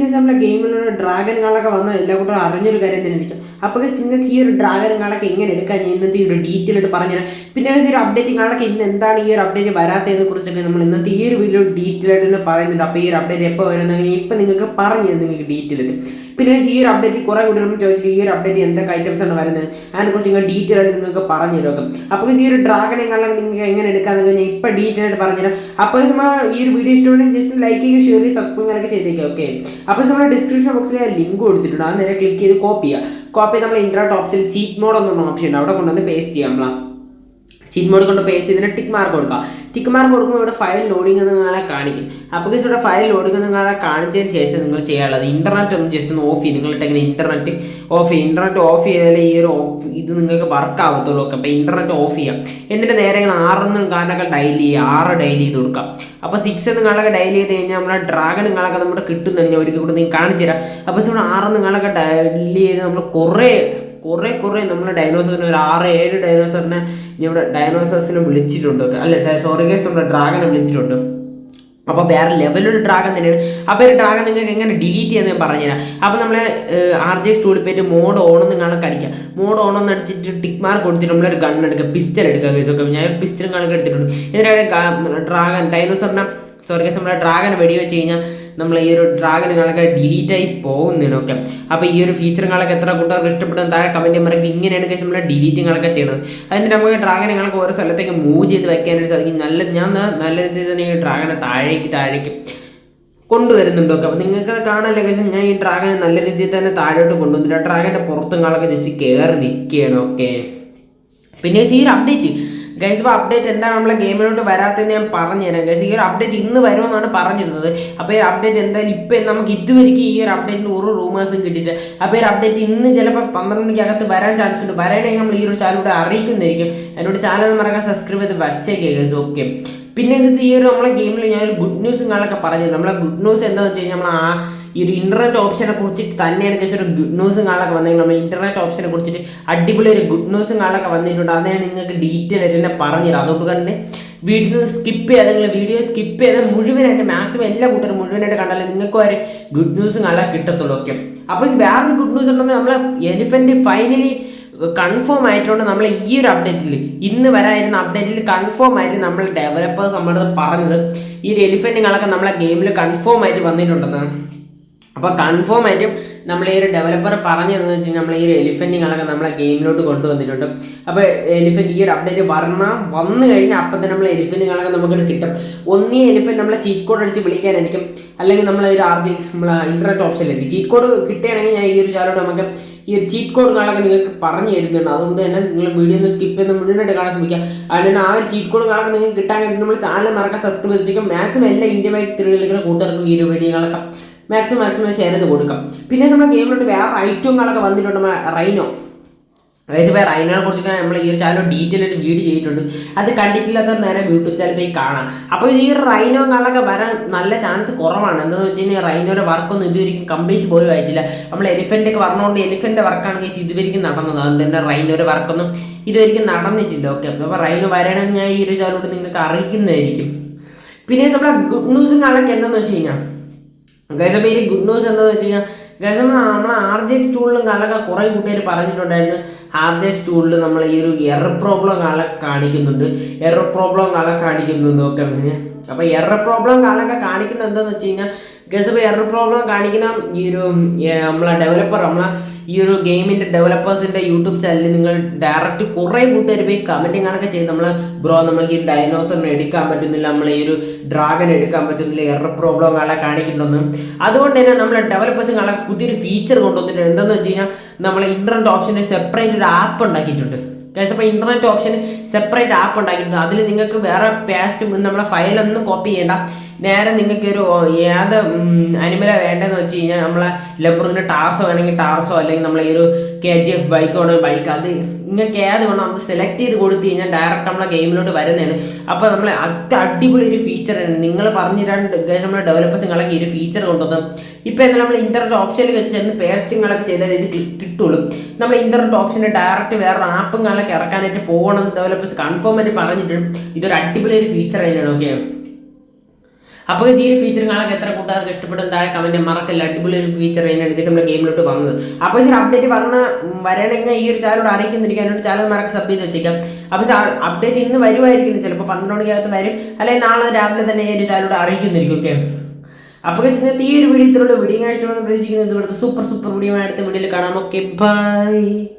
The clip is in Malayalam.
കേസ് നമ്മുടെ ഗെയിമിലുള്ള ഡ്രാഗനുകളൊക്കെ വന്ന എല്ലാ കൂട്ടരും അറിഞ്ഞൊരു കാര്യം തന്നെ ഇരിക്കും. അപ്പോൾ നിങ്ങൾക്ക് ഈ ഒരു ഡ്രാഗനുകളൊക്കെ എങ്ങനെ എടുക്കാൻ ഇന്നത്തെ ഈ ഒരു ഡീറ്റെയിൽ ആയിട്ട് പറഞ്ഞുതരാം പിന്നെ ഈ ഒരു അപ്ഡേറ്റുകളൊക്കെ ഇന്ന് എന്താണ് ഈ ഒരു അപ്ഡേറ്റ് വരാത്തതിനെ കുറിച്ചൊക്കെ നമ്മൾ ഇന്നത്തെ ഈ ഒരു വീഡിയോ ഡീറ്റെയിൽ ആയിട്ട് തന്നെ പറയുന്നുണ്ട് അപ്പോൾ ഈ ഒരു അപ്ഡേറ്റ് എപ്പോൾ വരുന്നെങ്കിൽ ഇപ്പം നിങ്ങൾക്ക് പറഞ്ഞു നിങ്ങൾക്ക് ഡീറ്റെയിൽ പിന്നെ ഈ ഒരു അപ്ഡേറ്റ് കുറേ നമ്മൾ ചോദിച്ചിട്ട് ഈ ഒരു അപ്ഡേറ്റ് എന്തൊക്കെ ഐറ്റംസ് ആണ് വരുന്നത് അതിനെക്കുറിച്ച് നിങ്ങൾ ഡീറ്റെയിൽ ആയിട്ട് നിങ്ങൾക്ക് പറഞ്ഞു തരും അപ്പോൾ ഈ ഒരു ഡ്രാഗനെല്ലാം നിങ്ങൾക്ക് എങ്ങനെ എടുക്കാമെന്ന് ഞാൻ ഇപ്പം ഡീറ്റെയിൽ ആയിട്ട് പറഞ്ഞുതരാം അപ്പോൾ ഈ ഒരു വീഡിയോ ഇഷ്ടമാണെങ്കിൽ ജസ്റ്റ് ലൈക്ക് ചെയ്യുക ഷെയർ ചെയ്യുക സബ്സ്ക്രൈബ് അങ്ങനെയൊക്കെ ചെയ്തേക്കാം ഓക്കെ അപ്പോൾ നമ്മൾ ഡിസ്ക്രിപ്ഷൻ ബോക്സിൽ ലിങ്ക് കൊടുത്തിട്ടുണ്ട് അത് നേരെ ക്ലിക്ക് ചെയ്ത് കോപ്പി ചെയ്യുക കോപ്പി നമ്മൾ ഇൻട്രാട്ട് ടോപ്സിൽ ചീറ്റ് മോഡ് എന്നൊരു ഓപ്ഷൻ ഉണ്ട്. അവിടെ കൊണ്ടുവന്ന് പേസ്റ്റ് ചെയ്യാം ചീറ്റ് മോഡ് കൊണ്ട് പേസ് ചെയ്തിട്ട് ടിക്ക് മാർക്ക് കൊടുക്കുക. ടിക്ക് മാർക്ക് കൊടുക്കുമ്പോൾ ഇവിടെ ഫയൽ ലോഡിംഗ് എന്ന് നിങ്ങളെ കാണിക്കും. അപ്പോൾ ഇവിടെ ഫയൽ ലോഡിംഗ് എന്ന് നിങ്ങളെ കാണിച്ചതിന് ശേഷം നിങ്ങൾ ചെയ്യാനുള്ളത് ഇന്റർനെറ്റ് ഒന്ന് ജസ്റ്റ് ഒന്ന് ഓഫ് ചെയ്യും. നിങ്ങളുടെ ഇങ്ങനെ ഇന്റർനെറ്റ് ഓഫ് ചെയ്യും? ഇന്റർനെറ്റ് ഓഫ് ചെയ്താലേ ഈ ഒരു ഇത് നിങ്ങൾക്ക് വർക്ക് ആവത്തുള്ളൂ. ഒക്കെ അപ്പോൾ ഇന്റർനെറ്റ് ഓഫ് ചെയ്യാം. എന്നിട്ട് നേരെ ഇങ്ങനെ ആറെന്ന് കാരണമൊക്കെ ഡയൽ ചെയ്യുക ആറ് ഡയൽ ചെയ്ത് കൊടുക്കാം അപ്പോൾ സിക്സ് നിങ്ങളൊക്കെ ഡയൽ ചെയ്ത് കഴിഞ്ഞാൽ നമ്മളെ ഡ്രാഗൺ നിങ്ങളൊക്കെ നമ്മുടെ കിട്ടുന്നതിന് ഞാൻ ഒരിക്കൽ കൂടെ നിങ്ങൾക്ക് കാണിച്ചു തരാം അപ്പോൾ ഇവിടെ ആറ് നിങ്ങളൊക്കെ ഡയൽ ചെയ്ത് നമ്മൾ കുറേ കുറേ കുറേ നമ്മളെ ഡൈനോസറിനെ ഒരു ആറ് ഏഴ് ഡൈനോസറിനെ ഇവിടെ ഡൈനോസേഴ്സിനെ വിളിച്ചിട്ടുണ്ട്. അല്ല സോറി ഗേസ് നമ്മുടെ ഡ്രാഗനെ വിളിച്ചിട്ടുണ്ട്. അപ്പോൾ വേറെ ലെവലൊരു ഡ്രാഗൺ തന്നെയാണ്. അപ്പോൾ ഒരു ഡ്രാഗൺ നിങ്ങൾക്ക് എങ്ങനെ ഡിലീറ്റ് ചെയ്യാന്ന് ഞാൻ പറഞ്ഞുതരാം. അപ്പോൾ നമ്മൾ ആർ ജെ സ്റ്റൂളിൽ പോയിട്ട് മോഡ് ഓൺ കാണാൻ കടിക്കാം മോഡ് ഓൺ എന്ന് അടിച്ചിട്ട് ടിക് മാർക്ക് കൊടുത്തിട്ട് നമ്മളൊരു ഗൺ എടുക്കുക പിസ്റ്റൽ എടുക്കുക കേസ് ഒക്കെ ഞാൻ പിസ്റ്റലും കണക്ക് എടുത്തിട്ടുണ്ട്. ഇതിനാണ് ഡ്രാഗൺ ഡൈനോസറിനെ സോറി കേസ് നമ്മുടെ ഡ്രാഗൺ വെടിവെച്ച് കഴിഞ്ഞാൽ നമ്മൾ ഈ ഒരു ഡ്രാഗനുകളൊക്കെ ഡിലീറ്റ് ആയി പോകുന്നതിനൊക്കെ. അപ്പോൾ ഈ ഒരു ഫീച്ചറുകളൊക്കെ എത്ര കൂട്ടുകാർക്ക് ഇഷ്ടപ്പെടുന്ന താഴെ കമന്റ് പറയുക ഇങ്ങനെയാണ് കേസ് നമ്മൾ ഡിലീറ്റിങ്ങളൊക്കെ ചെയ്യുന്നത്. അതിന് നമുക്ക് ഡ്രാഗനുകളൊക്കെ ഓരോ സ്ഥലത്തേക്ക് മൂവ് ചെയ്ത് വെക്കാനായിട്ട് സാധിക്കും നല്ല ഞാൻ നല്ല രീതിയിൽ തന്നെ ഈ ഡ്രാഗനെ താഴേക്ക് താഴേക്ക് കൊണ്ടുവരുന്നുണ്ട് ഒക്കെ. അപ്പോൾ നിങ്ങൾക്ക് കാണാൻ കേസം ഞാൻ ഈ ഡ്രാഗനെ നല്ല രീതിയിൽ തന്നെ താഴോട്ട് കൊണ്ടുവന്നിട്ട് ഡ്രാഗന്റെ പുറത്തുങ്ങളൊക്കെ ജസ്റ്റ് കയറി നിൽക്കുകയാണ് ഓക്കെ പിന്നെ ഈ ഒരു അപ്ഡേറ്റ് ഗൈസ് ഇപ്പോൾ അപ്ഡേറ്റ് എന്താണ് നമ്മളെ ഗെയിമിലോട്ട് വരാത്തതെന്ന് ഞാൻ പറഞ്ഞുതരാം. ഗൈസ് ഈ ഒരു അപ്ഡേറ്റ് ഇന്ന് വരുമെന്നാണ് പറഞ്ഞിരുന്നത്. അപ്പോൾ ഈ അപ്ഡേറ്റ് എന്തായാലും ഇപ്പം നമുക്ക് ഇതുവരെയ്ക്ക് ഈ ഒരു അപ്ഡേറ്റിന് ഒരു റൂമേഴ്സും കിട്ടിയിട്ട് അപ്പോൾ ഈ അപ്ഡേറ്റ് ഇന്ന് ചിലപ്പോൾ പന്ത്രണ്ട് മണിക്കകത്ത് വരാൻ ചാൻസ് ഉണ്ട്. വരാണെങ്കിൽ നമ്മൾ ഈ ഒരു ചാനൽ ചാനലിലൂടെ അറിയിക്കുന്നതായിരിക്കും. എന്നോട് ചാനൽ മറക്കാൻ സബ്സ്ക്രൈബ് ചെയ്ത് വച്ചേക്കേ ഗൈസ് ഓക്കെ പിന്നെ ഗൈസ് ഈ ഒരു നമ്മളെ ഗെയിമിൽ ഞാൻ ഒരു ഗുഡ് ന്യൂസും കാണൊക്കെ പറഞ്ഞു നമ്മളെ ഗുഡ് ന്യൂസ് എന്താണെന്ന് വെച്ച് കഴിഞ്ഞാൽ നമ്മൾ ആ ഈ ഒരു ഇന്റർനെറ്റ് ഓപ്ഷനെ കുറിച്ച് തന്നെയാണ് കേസ് ഒരു ഗുഡ് ന്യൂസും കാണാനൊക്കെ വന്നെങ്കിൽ നമ്മൾ ഇന്റർനെറ്റ് ഓപ്ഷനെ കുറിച്ചിട്ട് അടിപൊളി ഒരു ഗുഡ് ന്യൂസും കാണാനൊക്കെ വന്നിട്ടുണ്ട്. അതാണ് നിങ്ങൾക്ക് ഡീറ്റെയിൽ ആയിട്ട് തന്നെ പറഞ്ഞുതരാം. അതുകൊണ്ട് തന്നെ വീഡിയോ സ്കിപ്പ് ചെയ്യാതെ നിങ്ങൾ വീഡിയോ സ്കിപ്പ് ചെയ്താൽ മുഴുവനായിട്ട് മാക്സിമം എല്ലാ കൂട്ടരും മുഴുവനായിട്ട് കണ്ടാലേ നിങ്ങൾക്ക് വരെ ഗുഡ് ന്യൂസും കാണാൻ കിട്ടത്തുള്ളൂ. ഓക്കെ അപ്പോൾ വേറൊരു ഗുഡ് ന്യൂസ് ഉണ്ടെന്ന് നമ്മൾ എലിഫന്റ് ഫൈനലി കൺഫേം ആയിട്ടുണ്ട് നമ്മൾ ഈ ഒരു അപ്ഡേറ്റിൽ ഇന്ന് വരായിരുന്ന അപ്ഡേറ്റിൽ കൺഫേം ആയിട്ട് നമ്മൾ ഡെവലപ്പേഴ്സ് നമ്മളത് പറഞ്ഞത് ഈ ഒരു എലിഫന്റുകളൊക്കെ നമ്മളെ ഗെയിമിൽ കൺഫേം ആയിട്ട് വന്നിട്ടുണ്ടെന്നാണ്. അപ്പോൾ കൺഫേം ആയിട്ടും നമ്മൾ ഈ ഒരു ഡെവലപ്പർ പറഞ്ഞതെന്ന് വെച്ച് കഴിഞ്ഞാൽ നമ്മൾ ഈ ഒരു എലിഫന്റുകളൊക്കെ നമ്മളെ ഗെയിമിലോട്ട് കൊണ്ടുവന്നിട്ടുണ്ട്. അപ്പോൾ എലിഫന്റ് ഈ ഒരു അപ്ഡേറ്റ് വരണം വന്നു കഴിഞ്ഞാൽ അപ്പം തന്നെ നമ്മൾ എലിഫന്റുകളൊക്കെ നമുക്കിത് കിട്ടും. ഒന്നീ എലിഫന്റ് നമ്മളെ ചീറ്റ് കോഡ് അടിച്ച് വിളിക്കാനായിരിക്കും. അല്ലെങ്കിൽ നമ്മൾ ഒരു ആർ ജി നമ്മളെ ഇന്റർനെറ്റ് ഓപ്ഷനിലായിരിക്കും ചീറ്റ് കോഡ് കിട്ടുകയാണെങ്കിൽ ഞാൻ ഈ ഒരു ചാനലോട് നമുക്ക് ഈ ഒരു ചീറ്റ് കോഡുകളൊക്കെ നിങ്ങൾക്ക് പറഞ്ഞു തരുന്നുണ്ട്. അതുകൊണ്ട് തന്നെ നിങ്ങൾ വീഡിയോ ഒന്ന് സ്കിപ്പ് ചെയ്ത് മുഴുവനായിട്ട് കാണാൻ ശ്രമിക്കുക. അതുകൊണ്ട് ആ ഒരു ചീറ്റ് കോഡുകളൊക്കെ നിങ്ങൾക്ക് കിട്ടാൻ വേണ്ടി നമ്മൾ ചാനൽ മറക്കാൻ സബ്സ്ക്രൈബ് ചെയ്യും മാക്സിമം എല്ലാ ഇന്ത്യ ബൈക്ക് തിരുകളിക്കുന്ന കൂട്ടുകാർക്കും ഈ ഒരു വീഡിയോകളൊക്കെ മാക്സിമം മാക്സിമം ഷെയർ ചെയ്ത് കൊടുക്കാം. പിന്നെ നമ്മുടെ ഗെയിമിലോട്ട് വേറെ ഐറ്റങ്ങളൊക്കെ വന്നിട്ടുണ്ട് റൈനോ അതായത് റൈനോനെ കുറിച്ചൊക്കെ നമ്മൾ ഈ ഒരു ചാനൽ ഡീറ്റെയിൽ ആയിട്ട് വീഡിയോ ചെയ്തിട്ടുണ്ട്. അത് കണ്ടിട്ടില്ലാത്ത നേരെ യൂട്യൂബ് ചാനൽ പോയി കാണാം. അപ്പോൾ ഈ റൈനോ റൈനോകളൊക്കെ വരാൻ നല്ല ചാൻസ് കുറവാണ്. എന്താണെന്ന് വെച്ച് കഴിഞ്ഞാൽ റൈനോയുടെ വർക്കൊന്നും ഇതുവരെയും കംപ്ലീറ്റ് പോലും ആയിട്ടില്ല. നമ്മൾ എലിഫന്റ് ഒക്കെ പറഞ്ഞുകൊണ്ട് എലിഫന്റെ വർക്കാണെങ്കിൽ ഇതുവരെയും നടന്നത്. അതുകൊണ്ട് തന്നെ റൈനോയുടെ വർക്കൊന്നും ഇതുവരെയും നടന്നിട്ടില്ല. ഓക്കെ അപ്പോൾ റൈനോ വരണമെന്ന് ഞാൻ ഈ ഒരു ചാനലോട്ട് നിങ്ങൾക്ക് അറിയിക്കുന്നതായിരിക്കും. പിന്നെ നമ്മുടെ ഗുഡ് ന്യൂസ് കാണൊക്കെ എന്താണെന്ന് വെച്ച് കഴിഞ്ഞാൽ ഗൈസ് ഈ ഗുഡ് ന്യൂസ് എന്താണെന്ന് വെച്ച് കഴിഞ്ഞാൽ ഗൈസ് നമ്മൾ ആർ ജെ എക്സ് ടൂളിലും കാലൊക്കെ കുറേ കൂട്ടുകാർ പറഞ്ഞിട്ടുണ്ടായിരുന്നു. ആർ ജെ എക്സ് ടൂളിൽ നമ്മൾ ഈ ഒരു എറർ പ്രോബ്ലം കാല കാണിക്കുന്നുണ്ട്. എറർ പ്രോബ്ലം കാല കാണിക്കുന്നുണ്ട്. ഒക്കെ അപ്പോൾ എറർ പ്രോബ്ലം കാലൊക്കെ കാണിക്കുന്നത് എന്താണെന്ന് വെച്ച് കഴിഞ്ഞാൽ ഗൈസ് ഇപ്പോൾ എറർ പ്രോബ്ലം കാണിക്കുന്ന ഈ ഒരു നമ്മളെ ഡെവലപ്പർ നമ്മളെ ഈ ഒരു ഗെയിമിന്റെ ഡെവലപ്പേഴ്സിന്റെ യൂട്യൂബ് ചാനലിൽ നിങ്ങൾ ഡയറക്റ്റ് കുറേ കൂട്ടുകാർ പോയി കമന്റിങ് ആണൊക്കെ ചെയ്ത് നമ്മൾ ബ്രോ നമുക്ക് ഈ ഡൈനോസറിനെ എടുക്കാൻ പറ്റുന്നില്ല. നമ്മൾ ഈ ഒരു ഡ്രാഗൺ എടുക്കാൻ പറ്റുന്നില്ല. എറർ പ്രോബ്ലം ആളെ കാണിക്കുന്നുണ്ടെന്ന്. അതുകൊണ്ട് തന്നെ നമ്മളെ ഡെവലപ്പേഴ്സിന് ആളെ പുതിയൊരു ഫീച്ചർ കൊണ്ടുവന്നിട്ടുണ്ട്. എന്താണെന്ന് വെച്ച് കഴിഞ്ഞാൽ നമ്മൾ ഇന്റർനെറ്റ് ഓപ്ഷന് സെപ്പറേറ്റ് ഒരു ആപ്പ് ഉണ്ടാക്കിയിട്ടുണ്ട്. അപ്പോൾ ഇന്റർനെറ്റ് ഓപ്ഷൻ സെപ്പറേറ്റ് ആപ്പ് ഉണ്ടാക്കിയിട്ടുണ്ട്. അതിൽ നിങ്ങൾക്ക് വേറെ പേസ്റ്റ് നമ്മുടെ ഫയലൊന്നും കോപ്പി ചെയ്യേണ്ട. നേരെ നിങ്ങൾക്ക് ഒരു ഏത് അനിമല വേണ്ടതെന്ന് വെച്ച് കഴിഞ്ഞാൽ നമ്മളെ ലംബറിന്റെ ടാർസോ വേണമെങ്കിൽ ടാർസോ അല്ലെങ്കിൽ നമ്മളെ ഒരു കെ ജി എഫ് ബൈക്ക് വേണമെങ്കിൽ ബൈക്ക് അത് നിങ്ങൾക്ക് ഏത് വേണം അത് സെലക്ട് ചെയ്ത് കൊടുത്തു കഴിഞ്ഞാൽ ഡയറക്റ്റ് നമ്മളെ ഗെയിമിലോട്ട് വരുന്നതാണ്. അപ്പോൾ നമ്മൾ അത് അടിപൊളി ഒരു ഫീച്ചർ ആണ്. നിങ്ങൾ പറഞ്ഞു രണ്ട് നമ്മളെ ഡെവലപ്പേഴ്സുകളൊക്കെ ഈ ഒരു ഫീച്ചർ കൊണ്ടുവന്നത് ഇപ്പോൾ എന്നാൽ നമ്മൾ ഇന്റർനെറ്റ് ഓപ്ഷനിൽ വെച്ച് ചെന്ന് പേസ്റ്റിങ്ങളൊക്കെ ചെയ്താൽ ഇത് കിട്ടുള്ളൂ. നമ്മൾ ഇന്റർനെറ്റ് ഓപ്ഷനിൽ ഡയറക്റ്റ് വേറെ ആപ്പുകളൊക്കെ ഇറക്കാനായിട്ട് പോകണമെന്ന് ഡെവലപ്പേഴ്സ് കൺഫേം ആയിട്ട് പറഞ്ഞിട്ടുണ്ട്. ഇതൊരു അടിപൊളി ഒരു ഫീച്ചർ തന്നെയാണ് ഓക്കെ അപ്പോൾ ഈ ഒരു ഫീച്ചർ കാണാൻ എത്ര കൂട്ടുകാർക്ക് ഇഷ്ടപ്പെടും താഴെ കമന്റ് മറക്കില്ല. അടിപൊളി ഒരു ഫീച്ചർ അതിനടുത്ത് നമ്മുടെ ഗെയിമിലോട്ട് വന്നത്. അപ്പോൾ ഈ അപ്ഡേറ്റ് വന്ന വരണമെങ്കിൽ ഈ ഒരു ചാനലോട് അറിയിക്കുന്നിരിക്കും. അതിനോട് ചാനൽ മറക്കെ സബ് ചെയ്ത് വെച്ചേക്കാം. അപ്പോൾ അപ്ഡേറ്റ് ഇന്ന് വരുമായിരിക്കും ചിലപ്പോൾ പന്ത്രണ്ട് മണിക്കകത്ത് വരും. അല്ലെങ്കിൽ നാളെ രാവിലെ തന്നെ ഈ ഒരു ചാനലോട് അറിയിക്കുന്നിരിക്കും ഓക്കെ അപ്പോൾ ചെന്നിട്ട് ഈ ഒരു വീഡിയോ ഇത്രയുള്ള വീഡിയോ ഇഷ്ടമെന്ന് പ്രതീക്ഷിക്കുന്നത് ഇവിടുത്തെ സൂപ്പർ സൂപ്പർ വീഡിയോ അടുത്ത വീഡിയോയിൽ കാണാം. Okay bye